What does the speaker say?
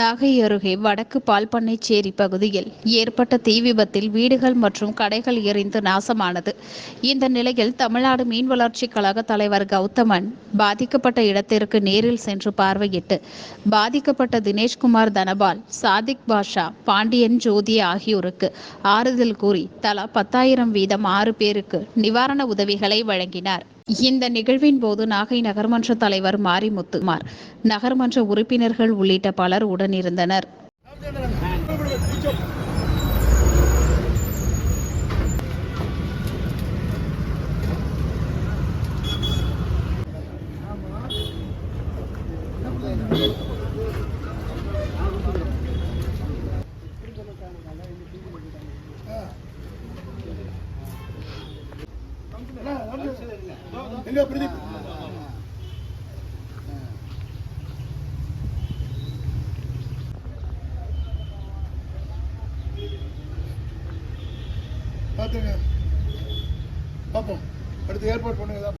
நாகை அருகே வடக்கு பால்பண்ணைச்சேரி பகுதியில் ஏற்பட்ட தீ விபத்தில் வீடுகள் மற்றும் கடைகள் எரிந்து நாசமானது. இந்த நிலையில் தமிழ்நாடு மீன் வளர்ச்சி கழக தலைவர் கௌதமன் பாதிக்கப்பட்ட இடத்திற்கு நேரில் சென்று பார்வையிட்டு பாதிக்கப்பட்ட தினேஷ்குமார் தனபால் சாதிக் பாஷா பாண்டியன் ஜோதி ஆகியோருக்கு ஆறுதல் கூறி தலா பத்தாயிரம் வீதம் ஆறு பேருக்கு நிவாரண உதவிகளை வழங்கினார். இந்த நிகழ்வின் போது நாகை நகர்மன்ற தலைவர் மாரிமுத்துமார் நகர்மன்ற உறுப்பினர்கள் உள்ளிட்ட பலர் உடனிருந்தனர். எங்க பிரதீப் பார்த்துங்க பார்ப்போம் அடுத்து ஏற்பாடு பண்ணுங்க